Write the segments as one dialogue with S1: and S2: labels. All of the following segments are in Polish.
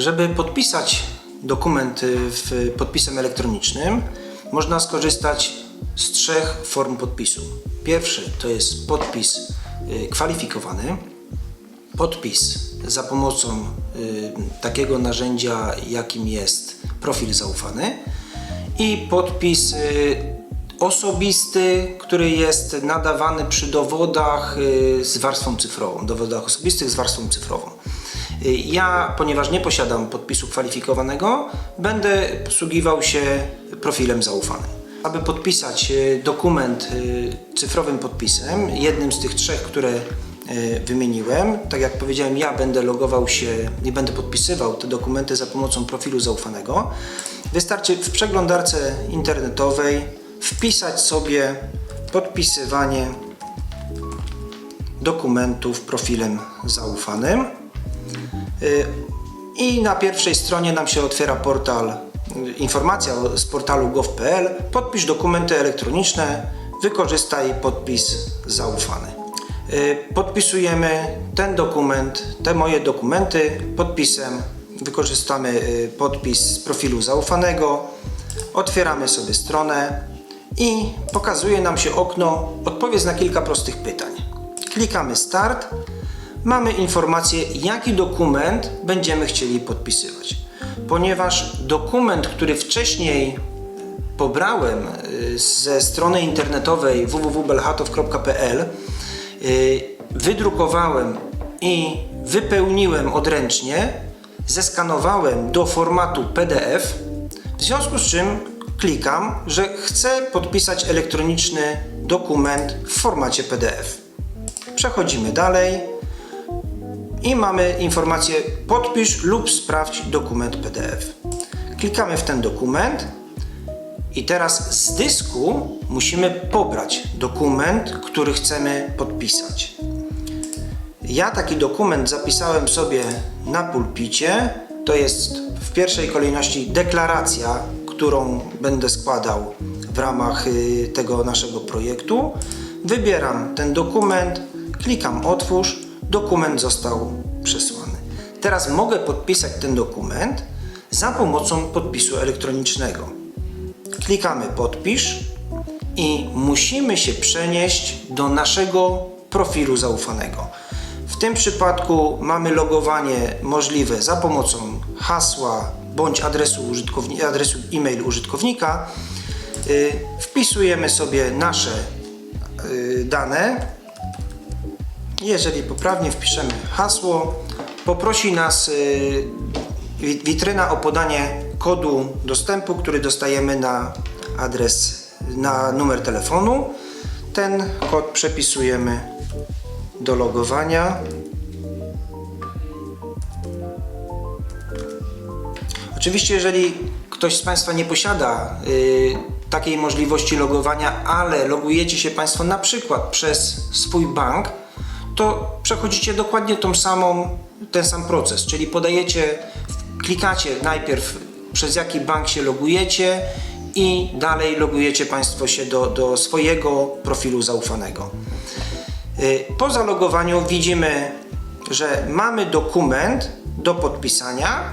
S1: Żeby podpisać dokument w podpisem elektronicznym, można skorzystać z trzech form podpisu. Pierwszy to jest podpis y, kwalifikowany, podpis za pomocą y, takiego narzędzia, jakim jest profil zaufany i podpis y, osobisty, który jest nadawany przy dowodach z warstwą cyfrową, dowodach osobistych z warstwą cyfrową. Ja, ponieważ nie posiadam podpisu kwalifikowanego, będę posługiwał się profilem zaufanym. Aby podpisać y, dokument y, cyfrowym podpisem, jednym z tych trzech, które y, wymieniłem, tak jak powiedziałem, ja będę logował się i będę podpisywał te dokumenty za pomocą profilu zaufanego. Wystarczy w przeglądarce internetowej wpisać sobie podpisywanie dokumentów profilem zaufanym. Y, I na pierwszej stronie nam się otwiera portal, y, informacja z portalu gov.pl. Podpisz dokumenty elektroniczne, wykorzystaj podpis zaufany. Y, Podpisujemy ten dokument, te moje dokumenty podpisem. Wykorzystamy podpis z profilu zaufanego. Otwieramy sobie stronę i pokazuje nam się okno odpowiedź na kilka prostych pytań. Klikamy Start mamy informację, jaki dokument będziemy chcieli podpisywać. Ponieważ dokument, który wcześniej pobrałem y, ze strony internetowej www.belchatow.pl, y, wydrukowałem i wypełniłem odręcznie, zeskanowałem do formatu PDF, w związku z czym klikam, że chcę podpisać elektroniczny dokument w formacie PDF. Przechodzimy dalej i mamy informację podpisz lub sprawdź dokument PDF. Klikamy w ten dokument i teraz z dysku musimy pobrać dokument, który chcemy podpisać. Ja taki dokument zapisałem sobie na pulpicie. To jest w pierwszej kolejności deklaracja, którą będę składał w ramach y, tego naszego projektu. Wybieram ten dokument, klikam otwórz, dokument został przesłany. Teraz mogę podpisać ten dokument za pomocą podpisu elektronicznego. Klikamy podpisz i musimy się przenieść do naszego profilu zaufanego. W tym przypadku mamy logowanie możliwe za pomocą hasła bądź adresu, użytkowni- adresu e-mail użytkownika. Y, Wpisujemy sobie nasze y, dane. Jeżeli poprawnie wpiszemy hasło, poprosi nas y, wi- witryna o podanie kodu dostępu, który dostajemy na adres, na numer telefonu. Ten kod przepisujemy do logowania. Oczywiście, jeżeli ktoś z Państwa nie posiada y, takiej możliwości logowania, ale logujecie się Państwo na przykład przez swój bank, to przechodzicie dokładnie tą samą, ten sam proces, czyli podajecie, klikacie najpierw przez jaki bank się logujecie i dalej logujecie Państwo się do, do swojego profilu zaufanego. Y, Po zalogowaniu widzimy, że mamy dokument do podpisania.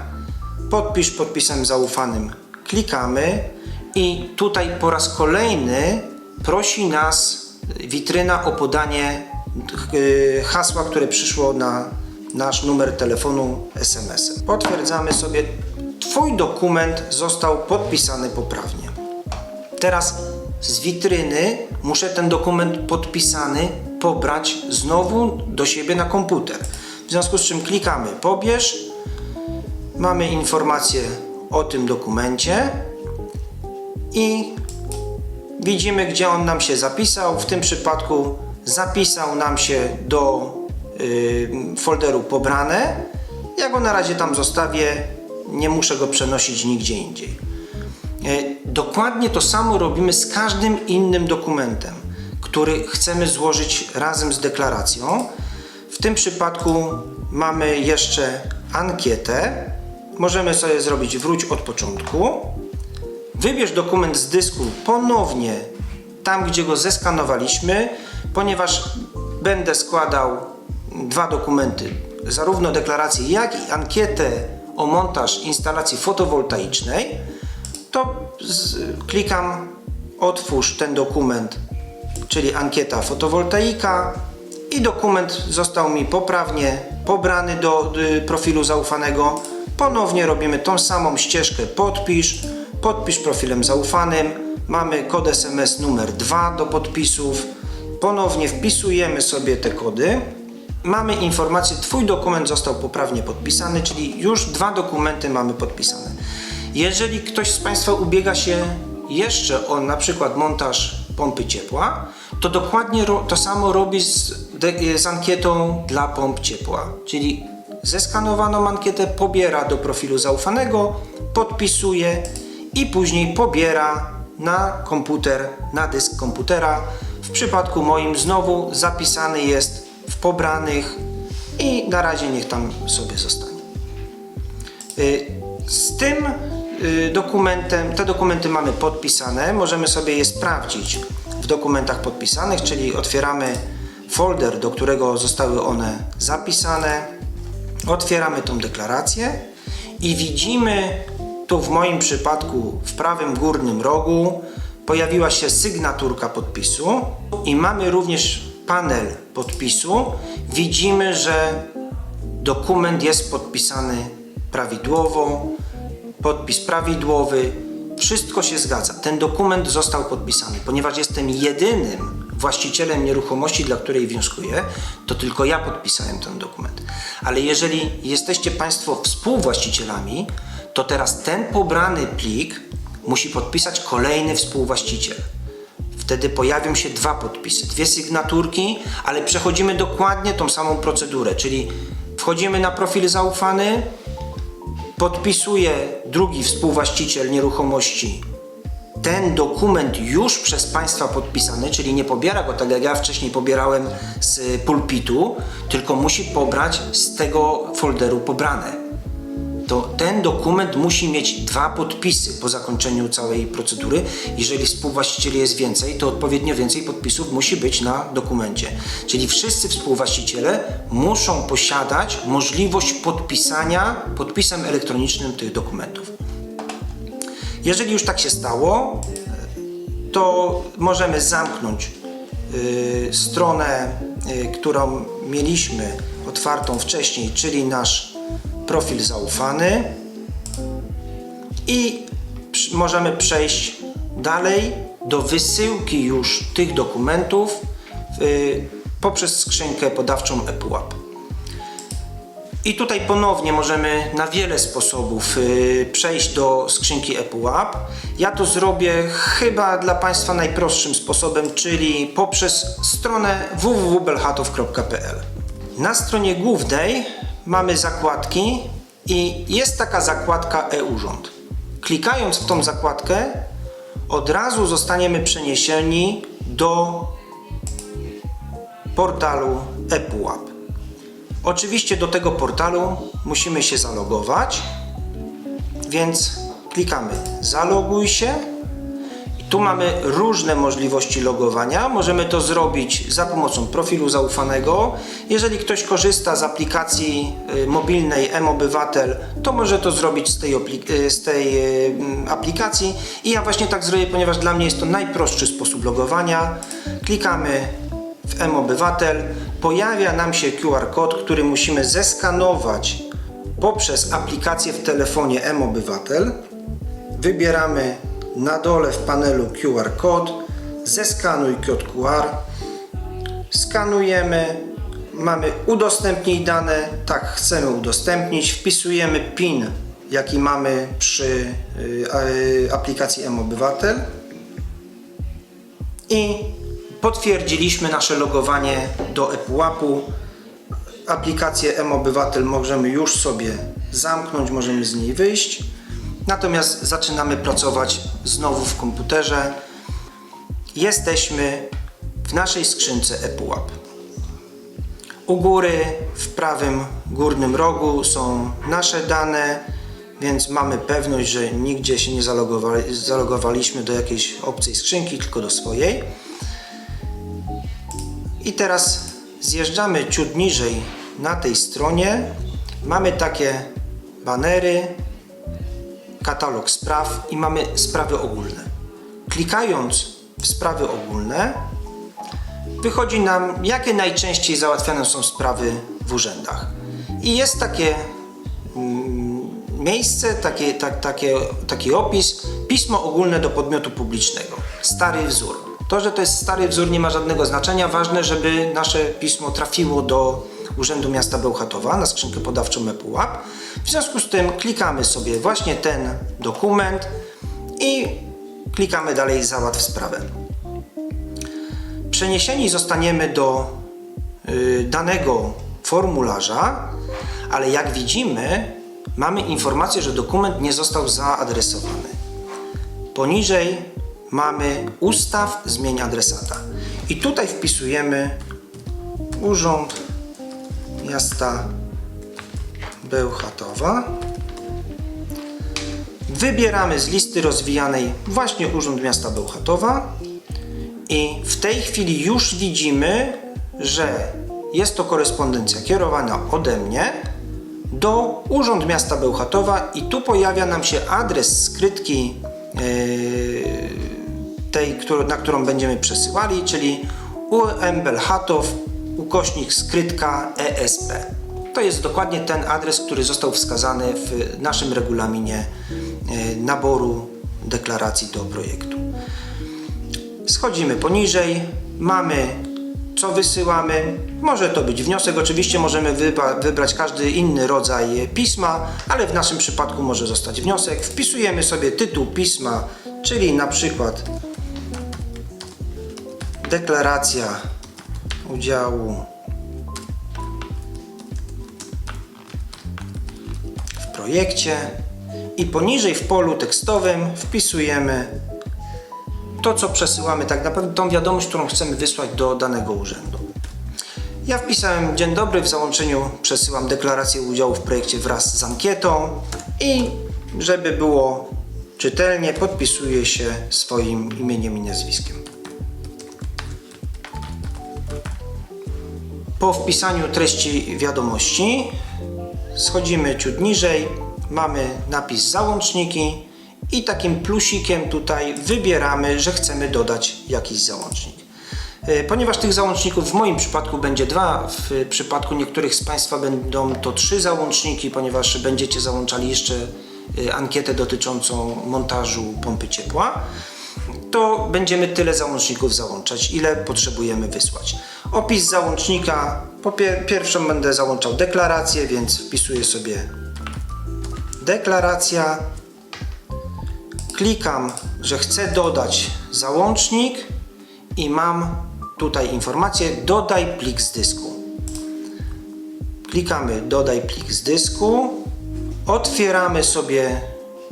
S1: Podpisz podpisem zaufanym. Klikamy i tutaj po raz kolejny prosi nas witryna o podanie hasła, które przyszło na nasz numer telefonu SMS-em. Potwierdzamy sobie, Twój dokument został podpisany poprawnie. Teraz z witryny muszę ten dokument podpisany pobrać znowu do siebie na komputer. W związku z czym klikamy pobierz, mamy informację o tym dokumencie i widzimy gdzie on nam się zapisał. W tym przypadku zapisał nam się do y, folderu pobrane. Ja go na razie tam zostawię, nie muszę go przenosić nigdzie indziej. E, Dokładnie to samo robimy z każdym innym dokumentem, który chcemy złożyć razem z deklaracją. W tym przypadku mamy jeszcze ankietę. Możemy sobie zrobić wróć od początku. Wybierz dokument z dysku ponownie tam, gdzie go zeskanowaliśmy, ponieważ będę składał dwa dokumenty, zarówno deklarację, jak i ankietę o montaż instalacji fotowoltaicznej, to klikam otwórz ten dokument, czyli ankieta fotowoltaika i dokument został mi poprawnie pobrany do y, profilu zaufanego. Ponownie robimy tą samą ścieżkę podpisz, podpisz profilem zaufanym, mamy kod SMS numer 2 do podpisów, ponownie wpisujemy sobie te kody. Mamy informację, Twój dokument został poprawnie podpisany, czyli już dwa dokumenty mamy podpisane. Jeżeli ktoś z Państwa ubiega się jeszcze o na przykład montaż pompy ciepła, to dokładnie to samo robi z, z ankietą dla pomp ciepła. Czyli zeskanowaną ankietę pobiera do profilu zaufanego, podpisuje i później pobiera na komputer, na dysk komputera. W przypadku moim znowu zapisany jest w pobranych i na razie niech tam sobie zostanie. Y, Z tym y, dokumentem, te dokumenty mamy podpisane, możemy sobie je sprawdzić w dokumentach podpisanych, czyli otwieramy folder, do którego zostały one zapisane, otwieramy tą deklarację i widzimy tu w moim przypadku w prawym górnym rogu pojawiła się sygnaturka podpisu i mamy również panel podpisu. Widzimy, że Dokument jest podpisany prawidłowo, podpis prawidłowy, wszystko się zgadza. Ten dokument został podpisany, ponieważ jestem jedynym właścicielem nieruchomości, dla której wnioskuję, to tylko ja podpisałem ten dokument. Ale jeżeli jesteście Państwo współwłaścicielami, to teraz ten pobrany plik musi podpisać kolejny współwłaściciel. Wtedy pojawią się dwa podpisy, dwie sygnaturki, ale przechodzimy dokładnie tą samą procedurę, czyli wchodzimy na profil zaufany, podpisuje drugi współwłaściciel nieruchomości ten dokument już przez Państwa podpisany, czyli nie pobiera go tak jak ja wcześniej pobierałem z pulpitu, tylko musi pobrać z tego folderu pobrane ten dokument musi mieć dwa podpisy po zakończeniu całej procedury. Jeżeli współwłaścicieli jest więcej, to odpowiednio więcej podpisów musi być na dokumencie. Czyli wszyscy współwłaściciele muszą posiadać możliwość podpisania podpisem elektronicznym tych dokumentów. Jeżeli już tak się stało, to możemy zamknąć y, stronę, y, którą mieliśmy otwartą wcześniej, czyli nasz profil zaufany i możemy przejść dalej do wysyłki już tych dokumentów y, poprzez skrzynkę podawczą ePUAP. I tutaj ponownie możemy na wiele sposobów y, przejść do skrzynki ePUAP. Ja to zrobię chyba dla Państwa najprostszym sposobem, czyli poprzez stronę www.belchatów.pl. Na stronie głównej mamy zakładki i jest taka zakładka e-urząd. Klikając w tą zakładkę, od razu zostaniemy przeniesieni do portalu ePUAP. Oczywiście do tego portalu musimy się zalogować, więc klikamy zaloguj się. Tu mamy różne możliwości logowania. Możemy to zrobić za pomocą profilu zaufanego. Jeżeli ktoś korzysta z aplikacji y, mobilnej M-Obywatel, to może to zrobić z tej, y, z tej y, mm, aplikacji. I ja właśnie tak zrobię, ponieważ dla mnie jest to najprostszy sposób logowania. Klikamy w M-Obywatel. Pojawia nam się QR kod, który musimy zeskanować poprzez aplikację w telefonie M-Obywatel. Wybieramy na dole w panelu QR kod, zeskanuj kod QR, skanujemy, mamy udostępnij dane, tak chcemy udostępnić, wpisujemy PIN, jaki mamy przy y, aplikacji M-Obywatel i potwierdziliśmy nasze logowanie do ePUAP-u. Aplikację M-Obywatel możemy już sobie zamknąć, możemy z niej wyjść. Natomiast zaczynamy pracować znowu w komputerze. Jesteśmy w naszej skrzynce ePUAP. U góry w prawym górnym rogu są nasze dane, więc mamy pewność, że nigdzie się nie zalogowali, zalogowaliśmy do jakiejś obcej skrzynki, tylko do swojej. I teraz zjeżdżamy ciut niżej na tej stronie. Mamy takie banery, katalog spraw i mamy sprawy ogólne. Klikając w sprawy ogólne, wychodzi nam, jakie najczęściej załatwiane są sprawy w urzędach. I jest takie mm, miejsce, takie, tak, takie, taki opis, pismo ogólne do podmiotu publicznego. Stary wzór. To, że to jest stary wzór nie ma żadnego znaczenia. Ważne, żeby nasze pismo trafiło do Urzędu Miasta Bełchatowa na skrzynkę podawczą ePUAP. W związku z tym klikamy sobie właśnie ten dokument i klikamy dalej załatw sprawę. Przeniesieni zostaniemy do y, danego formularza, ale jak widzimy, mamy informację, że dokument nie został zaadresowany. Poniżej mamy ustaw, zmień adresata. I tutaj wpisujemy Urząd Miasta Bełchatowa. Wybieramy z listy rozwijanej właśnie Urząd Miasta Bełchatowa i w tej chwili już widzimy, że jest to korespondencja kierowana ode mnie do Urząd Miasta Bełchatowa i tu pojawia nam się adres skrytki yy, tej, na którą będziemy przesyłali, czyli UM Belchatow ukośnik skrytka ESP. To jest dokładnie ten adres, który został wskazany w naszym regulaminie yy, naboru deklaracji do projektu. Schodzimy poniżej, mamy co wysyłamy. Może to być wniosek, oczywiście możemy wybrać każdy inny rodzaj pisma, ale w naszym przypadku może zostać wniosek. Wpisujemy sobie tytuł pisma, czyli na przykład deklaracja udziału projekcie i poniżej w polu tekstowym wpisujemy to, co przesyłamy, tak naprawdę tą wiadomość, którą chcemy wysłać do danego urzędu. Ja wpisałem dzień dobry, w załączeniu przesyłam deklarację udziału w projekcie wraz z ankietą i żeby było czytelnie, podpisuję się swoim imieniem i nazwiskiem. Po wpisaniu treści wiadomości schodzimy ciut niżej, mamy napis załączniki i takim plusikiem tutaj wybieramy, że chcemy dodać jakiś załącznik. E, Ponieważ tych załączników w moim przypadku będzie dwa, w przypadku niektórych z Państwa będą to trzy załączniki, ponieważ będziecie załączali jeszcze e, ankietę dotyczącą montażu pompy ciepła, to będziemy tyle załączników załączać, ile potrzebujemy wysłać. Opis załącznika, po pier- pierwszą będę załączał deklarację, więc wpisuję sobie deklaracja, klikam, że chcę dodać załącznik i mam tutaj informację dodaj plik z dysku. Klikamy dodaj plik z dysku, otwieramy sobie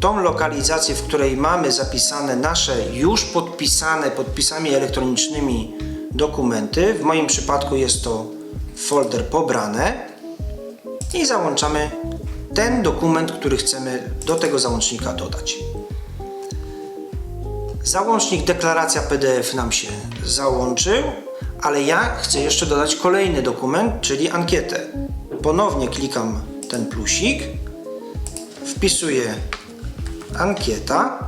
S1: tą lokalizację, w której mamy zapisane nasze już podpisane podpisami elektronicznymi dokumenty. W moim przypadku jest to folder pobrane i załączamy ten dokument, który chcemy do tego załącznika dodać. Załącznik deklaracja PDF nam się załączył, ale ja chcę jeszcze dodać kolejny dokument, czyli ankietę. Ponownie klikam ten plusik, wpisuję ankieta.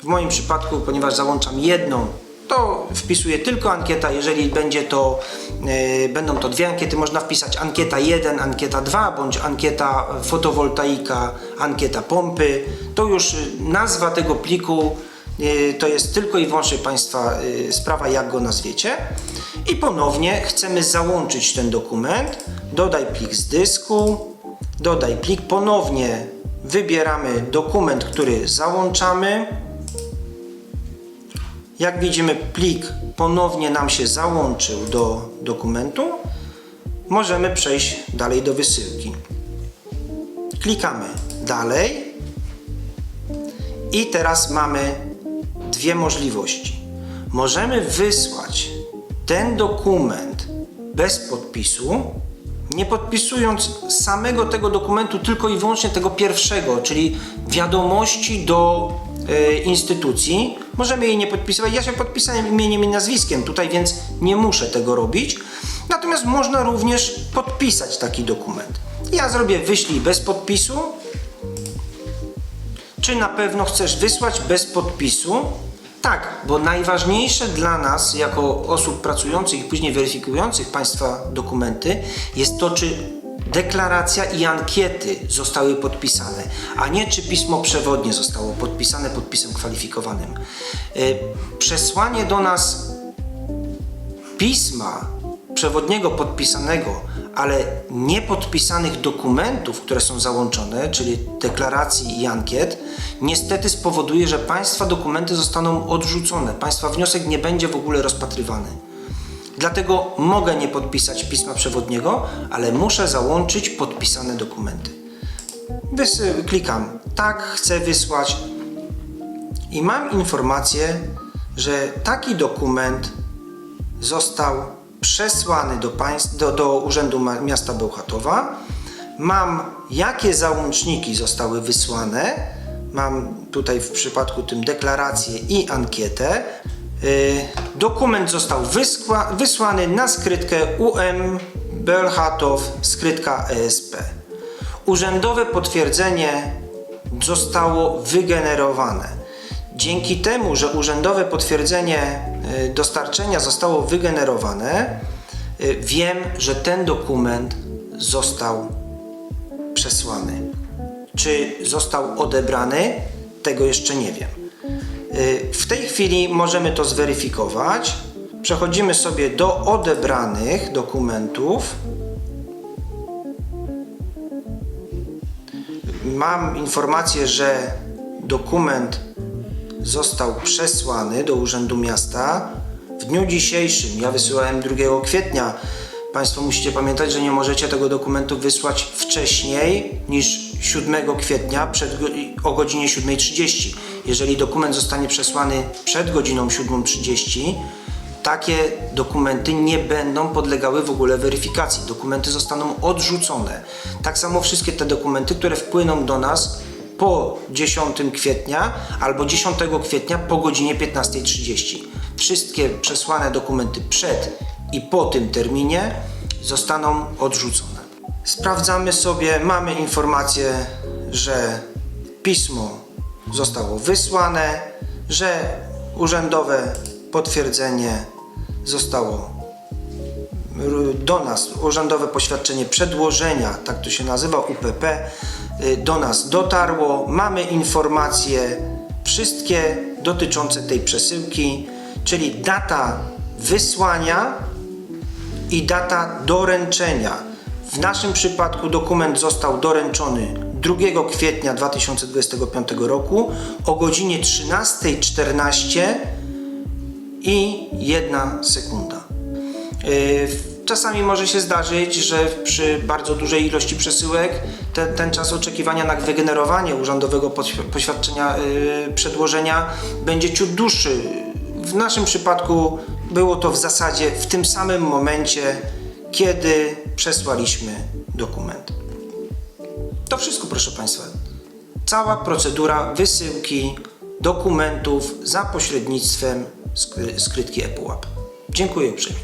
S1: W moim przypadku, ponieważ załączam jedną, to wpisuję tylko ankieta. Jeżeli będzie to, e, będą to dwie ankiety, można wpisać ankieta 1, ankieta 2, bądź ankieta fotowoltaika, ankieta pompy. To już y, nazwa tego pliku y, to jest tylko i wyłącznie Państwa y, sprawa, jak go nazwiecie. I ponownie chcemy załączyć ten dokument. Dodaj plik z dysku, dodaj plik. Ponownie wybieramy dokument, który załączamy. Jak widzimy, plik ponownie nam się załączył do dokumentu. Możemy przejść dalej do wysyłki. Klikamy dalej. I teraz mamy dwie możliwości. Możemy wysłać ten dokument bez podpisu, nie podpisując samego tego dokumentu, tylko i wyłącznie tego pierwszego, czyli wiadomości do e, instytucji. Możemy jej nie podpisywać. Ja się podpisałem imieniem i nazwiskiem tutaj, więc nie muszę tego robić. Natomiast można również podpisać taki dokument. Ja zrobię wyślij bez podpisu Czy na pewno chcesz wysłać bez podpisu? Tak, bo najważniejsze dla nas, jako osób pracujących i później weryfikujących Państwa dokumenty, jest to, czy deklaracja i ankiety zostały podpisane, a nie czy pismo przewodnie zostało podpisane podpisem kwalifikowanym. Y, Przesłanie do nas pisma przewodniego podpisanego, ale nie podpisanych dokumentów, które są załączone, czyli deklaracji i ankiet, niestety spowoduje, że Państwa dokumenty zostaną odrzucone. Państwa wniosek nie będzie w ogóle rozpatrywany. Dlatego mogę nie podpisać pisma przewodniego, ale muszę załączyć podpisane dokumenty. Wysy- klikam tak, chcę wysłać i mam informację, że taki dokument został przesłany do, państw, do, do Urzędu Miasta Bełchatowa. Mam jakie załączniki zostały wysłane. Mam tutaj w przypadku tym deklarację i ankietę. Yy, dokument został wysłany na skrytkę UM Bełchatów, skrytka ESP. Urzędowe potwierdzenie zostało wygenerowane. Dzięki temu, że urzędowe potwierdzenie y, dostarczenia zostało wygenerowane, y, wiem, że ten dokument został przesłany. Czy został odebrany? Tego jeszcze nie wiem. Y, W tej chwili możemy to zweryfikować. Przechodzimy sobie do odebranych dokumentów. Mam informację, że dokument został przesłany do Urzędu Miasta w dniu dzisiejszym. Ja wysyłałem 2 kwietnia. Państwo musicie pamiętać, że nie możecie tego dokumentu wysłać wcześniej niż 7 kwietnia przed, o godzinie 7.30. Jeżeli dokument zostanie przesłany przed godziną 7.30, takie dokumenty nie będą podlegały w ogóle weryfikacji. Dokumenty zostaną odrzucone. Tak samo wszystkie te dokumenty, które wpłyną do nas po 10 kwietnia albo 10 kwietnia po godzinie 15.30. Wszystkie przesłane dokumenty przed i po tym terminie zostaną odrzucone. Sprawdzamy sobie, mamy informację, że pismo zostało wysłane, że urzędowe potwierdzenie zostało do nas, urzędowe poświadczenie przedłożenia, tak to się nazywa, UPP, y, do nas dotarło. Mamy informacje wszystkie dotyczące tej przesyłki, czyli data wysłania i data doręczenia. W naszym przypadku dokument został doręczony 2 kwietnia 2025 roku o godzinie 13.14 i 1 sekunda. Yy, Czasami może się zdarzyć, że przy bardzo dużej ilości przesyłek ten, ten czas oczekiwania na wygenerowanie urzędowego poświ- poświadczenia yy, przedłożenia będzie ciut dłuższy. W naszym przypadku było to w zasadzie w tym samym momencie, kiedy przesłaliśmy dokument. To wszystko, proszę Państwa. Cała procedura wysyłki dokumentów za pośrednictwem skry- skrytki ePUAP. Dziękuję uprzejmie.